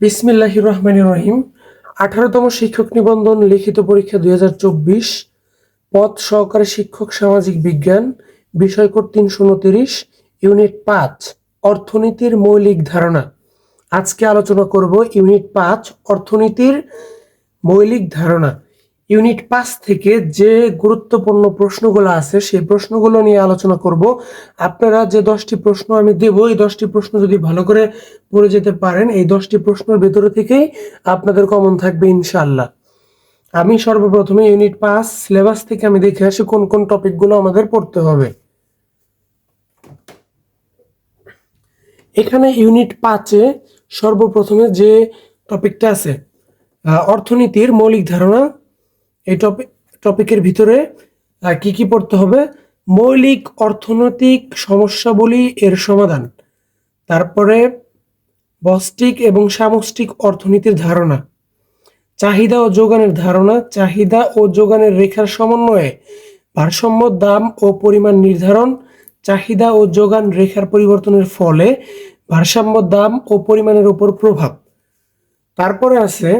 বিসমিল্লাহ রহমান রহিম। আঠারোতম শিক্ষক নিবন্ধন লিখিত পরীক্ষা দুই হাজার চব্বিশ। সহকারী শিক্ষক সামাজিক বিজ্ঞান বিষয় কোড তিনশো উনতিরিশ, ইউনিট পাঁচ, অর্থনীতির মৌলিক ধারণা। আজকে আলোচনা করব ইউনিট পাঁচ, অর্থনীতির মৌলিক ধারণা। ইউনিট পাঁচ থেকে যে গুরুত্বপূর্ণ প্রশ্নগুলো আছে, সেই প্রশ্নগুলো নিয়ে আলোচনা করব। আপনারা যে দশটি প্রশ্ন আমি দেব, এই দশটি প্রশ্ন যদি ভালো করে পড়ে যেতে পারেন, এই দশটি প্রশ্নের ভেতরে থেকেই আপনাদের কমন থাকবে ইনশাল্লাহ আমি সর্বপ্রথমে ইউনিট পাঁচ সিলেবাস থেকে আমি দেখে আসি কোন কোন টপিকগুলো আমাদের পড়তে হবে। এখানে ইউনিট পাঁচে সর্বপ্রথমে যে টপিকটা আছে অর্থনীতির মৌলিক ধারণা এই টপিক টপিকের ভিতরে কি কি পড়তে হবে? মৌলিক অর্থনৈতিক সমস্যাবলী এর সমাধান। তারপরে বস্টিক এবং সামষ্টিক অর্থনীতির ধারণা। চাহিদা ও যোগানের ধারণা। চাহিদা ও যোগানের রেখার সমন্বয়ে ভারসাম্য, দাম ও পরিমাণ নির্ধারণ। চাহিদা ও যোগান রেখার পরিবর্তনের ফলে ভারসাম্য, দাম ও পরিমাণের উপর প্রভাব। তারপরে আছে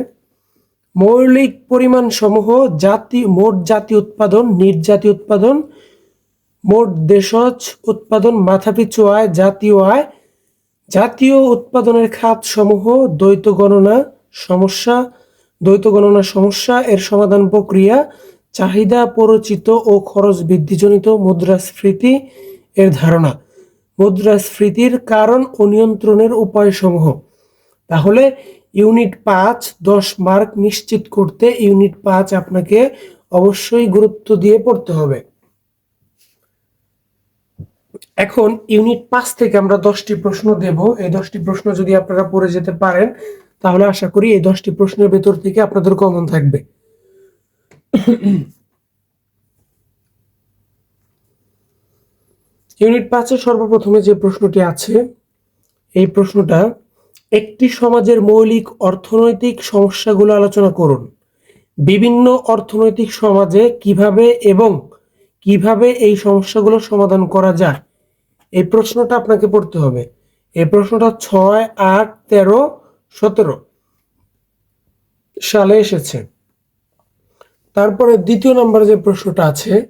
মৌলিক পরিমাণ সমূহ জাতি, মোট জাতি উৎপাদন, নির্জাতি উৎপাদন, মোট দেশজ উৎপাদন, মাথাপিছু আয়, জাতীয় আয়, জাতীয় উৎপাদনের খাত সমূহ দ্বৈত গণনা সমস্যা, দ্বৈত গণনা সমস্যা, এর সমাধান প্রক্রিয়া, চাহিদা পরিচিত ও খরচ বৃদ্ধিজনিত মুদ্রাস্ফীতি, এর ধারণা। মুদ্রাস্ফীতির কারণ ও নিয়ন্ত্রণের উপায়সমূহ। তাহলে ইউনিট পাঁচ, দশ মার্ক নিশ্চিত করতে ইউনিট পাঁচ আপনাকে অবশ্যই গুরুত্ব দিয়ে পড়তে হবে। এখন ইউনিট পাঁচ থেকে আমরা দশটি প্রশ্ন দেব। এই দশটি প্রশ্ন যদি আপনারা পড়ে যেতে পারেন, তাহলে আশা করি এই দশটি প্রশ্নের ভেতর থেকে আপনাদের কমন থাকবে। ইউনিট পাঁচে সর্বপ্রথমে যে প্রশ্নটি আছে, এই প্রশ্নটা একটি সমাজের মৌলিক অর্থনৈতিক সমস্যাগুলো আলোচনা করুন। বিভিন্ন অর্থনৈতিক সমাজে কীভাবে এবং কীভাবে এই সমস্যাগুলো সমাধান করা যায়? এই প্রশ্নটা আপনাকে পড়তে হবে। এই প্রশ্নটা ছয়, আট, তেরো, সতেরো সালে এসেছে। তারপরে দ্বিতীয় নম্বরে যে প্রশ্নটা আছে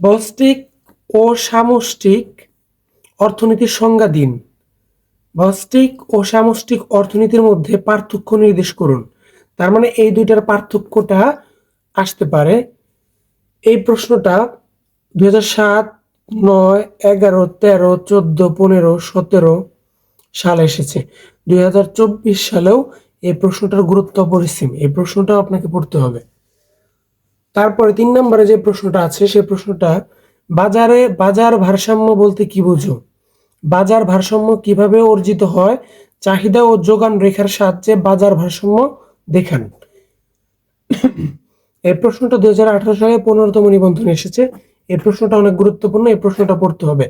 বস্তিক ও সামষ্টিক অর্থনীতির সংজ্ঞা দিন। বস্তিক ও সামষ্টিক অর্থনীতির মধ্যে পার্থক্য নির্দেশ করুন। তার মানে এই দুইটার পার্থক্যটা আসতে পারে। এই প্রশ্নটা দুই হাজার সাত, নয়, এগারো, তেরো, চোদ্দ, পনেরো, সতেরো সালে এসেছে। দুই হাজার চব্বিশ সালেও এই প্রশ্নটার গুরুত্ব অপরিসীম। এই প্রশ্নটাও আপনাকে পড়তে হবে। তারপরে তিন নম্বরে যে প্রশ্নটা আছে সেই প্রশ্নটা বাজারে বাজার ভারসাম্য বলতে কি বুঝো? বাজার ভারসাম্য কীভাবে অর্জিত হয়, চাহিদা ও যোগান রেখার সাহায্যে বাজার ভারসাম্য দেখান। এই প্রশ্নটা দুই হাজার আঠারো সালে পনেরোতম নিবন্ধনে এসেছে। এই প্রশ্নটা অনেক গুরুত্বপূর্ণ, এই প্রশ্নটা পড়তে হবে।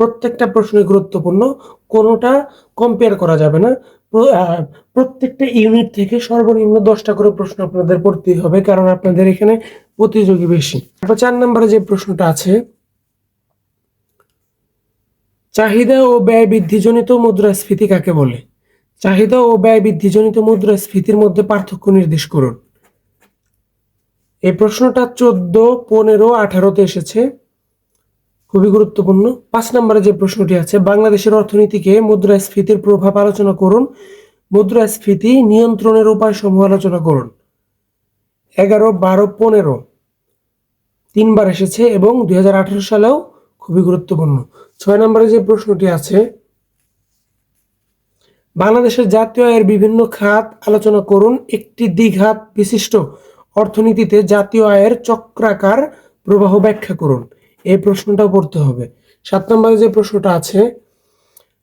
প্রত্যেকটা প্রশ্নই গুরুত্বপূর্ণ, কোনোটা কম্পেয়ার করা যাবে না। প্রত্যেকটা ইউনিট থেকে সর্বনিম্ন দশটা করে প্রশ্ন আপনাদের পড়তেই হবে, কারণ আপনাদের এখানে প্রতিযোগী বেশি। তারপর চার নম্বরে যে প্রশ্নটা আছে চাহিদা ও ব্যয় বৃদ্ধিজনিত মুদ্রাস্ফীতি কাকে বলে? চাহিদা ও ব্যয় বৃদ্ধিজনিত মুদ্রাস্ফীতির মধ্যে পার্থক্য নির্দেশ করুন। এই প্রশ্নটা চোদ্দ, পনেরো, আঠারোতে এসেছে। খুবই গুরুত্বপূর্ণ। পাঁচ নম্বরে যে প্রশ্নটি আছে, বাংলাদেশের অর্থনীতিকে মুদ্রাস্ফীতির প্রভাব আলোচনা করুন। মুদ্রাস্ফীতি নিয়ন্ত্রণের উপায় সমূহ আলোচনা করুন। এগারো, বারো, পনেরো। তিনবার এসেছে এবং দুই হাজার আঠারো সালেও খুবই গুরুত্বপূর্ণ। ছয় নম্বরে যে প্রশ্নটি আছে, বাংলাদেশের জাতীয় আয়ের বিভিন্ন খাত আলোচনা করুন। একটি দ্বিঘাত বিশিষ্ট অর্থনীতিতে জাতীয় আয়ের চক্রাকার প্রবাহ ব্যাখ্যা করুন। এই প্রশ্নটাও পড়তে হবে। সাত নম্বরে যে প্রশ্নটা আছে,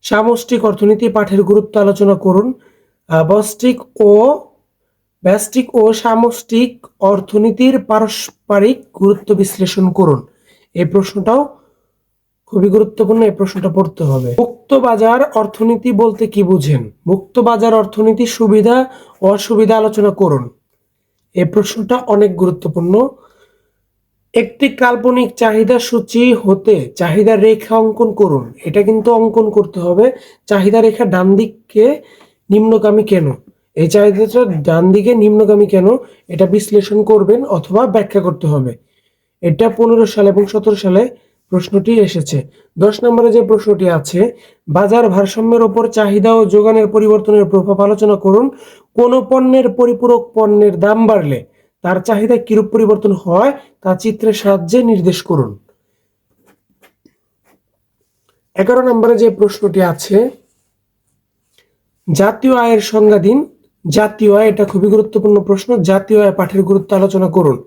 সামষ্টিক অর্থনীতি পাঠের গুরুত্ব আলোচনা করুন। বস্টিক ও ব্যষ্টিক ও সামষ্টিক অর্থনীতির পারস্পরিক গুরুত্ব বিশ্লেষণ করুন। এই প্রশ্নটাও খুবই গুরুত্বপূর্ণ এই প্রশ্নটা পড়তে হবে। মুক্ত বাজার অর্থনীতি বলতে কি বুঝেন? মুক্ত বাজার অর্থনীতির সুবিধা অসুবিধা আলোচনা করুন। এই প্রশ্নটা অনেক গুরুত্বপূর্ণ। একটি কাল্পনিক চাহিদা সূচি হতে চাহিদা রেখা অঙ্কন করুন। এটা কিন্তু অঙ্কন করতে হবে। চাহিদা রেখা ডান দিককে নিম্নগামী কেন? এই চাহিদাটা ডান দিকে নিম্নগামী কেন? এটা বিশ্লেষণ করবেন অথবা ব্যাখ্যা করতে হবে। এটা পনেরো সালে এবং সতেরো সালে প্রশ্নটি এসেছে। দশ নম্বরে যে প্রশ্নটি আছে, বাজার ভারসাম্যের ওপর চাহিদা ও যোগানের পরিবর্তনের প্রভাব আলোচনা করুন। কোন পণ্যের পরিপূরক পণ্যের দাম বাড়লে তার চাহিদা কিরূপ পরিবর্তন হয় তা চিত্রের সাহায্যে নির্দেশ করুন। এগারো নম্বরে যে প্রশ্নটি আছে, জাতীয় আয়ের সংজ্ঞা দিন। জাতীয় আয়, এটা খুবই গুরুত্বপূর্ণ প্রশ্ন, জাতীয় আয় পাঠের গুরুত্ব আলোচনা করুন।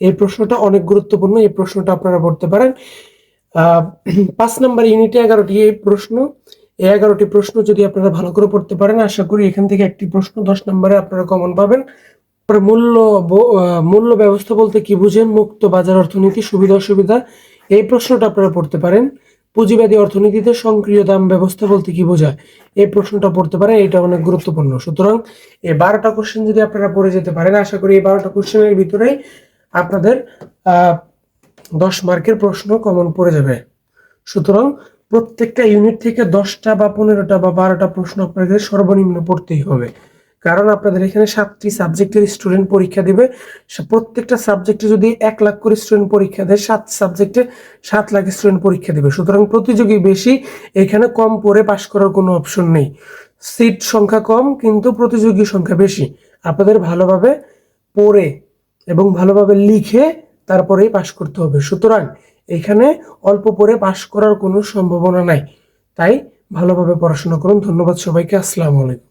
এই প্রশ্নটা অনেক গুরুত্বপূর্ণ, এই প্রশ্নটা আপনারা পড়তে পারেন। পাঁচ নম্বর ইউনিটে এগারোটি প্রশ্ন। এই এগারোটি প্রশ্ন যদি আপনারা ভালো করে পড়তে পারেন, আশা করি এখান থেকে একটি প্রশ্ন দশ নম্বরে আপনারা কমন পাবেন। মূল্য মূল্য ব্যবস্থা বলতে কি বুঝেন? মুক্ত বাজার অর্থনীতি, সুবিধা অসুবিধা। এই প্রশ্নটা আপনারা পড়তে পারেন। পুঁজিবাদী অর্থনীতিতে সক্রিয় দাম ব্যবস্থা বলতে কি বোঝায়? এই প্রশ্নটা পড়তে পারেন, এটা অনেক গুরুত্বপূর্ণ। সুতরাং এই বারোটা কোশ্চেন যদি আপনারা পড়ে যেতে পারেন, আশা করি এই বারোটা কোশ্চেনের ভিতরেই আপনাদের দশ মার্কের প্রশ্ন কমন পড়ে যাবে। সুতরাং প্রত্যেকটা ইউনিট থেকে দশটা বা পনেরোটা বা বারোটা প্রশ্ন আপনাদের সর্বনিম্ন পড়তেই হবে। কারণ আপনাদের এখানে সাতটি সাবজেক্টের স্টুডেন্ট পরীক্ষা দিবে। প্রত্যেকটা সাবজেক্টে যদি এক লাখ করে স্টুডেন্ট পরীক্ষা দেয়, সাত সাবজেক্টে সাত লাখ স্টুডেন্ট পরীক্ষা দিবে। সুতরাং প্রতিযোগী বেশি, এখানে কম পড়ে পাশ করার কোনো অপশন নেই। সিট সংখ্যা কম, কিন্তু প্রতিযোগী সংখ্যা বেশি। আপনাদের ভালোভাবে পড়ে এবং ভালোভাবে লিখে তারপরেই পাশ করতে হবে। সুতরাং এখানে অল্প পরে পাশ করার কোনো সম্ভাবনা নাই। তাই ভালোভাবে পড়াশোনা করুন। ধন্যবাদ সবাইকে। আসসালামু আলাইকুম।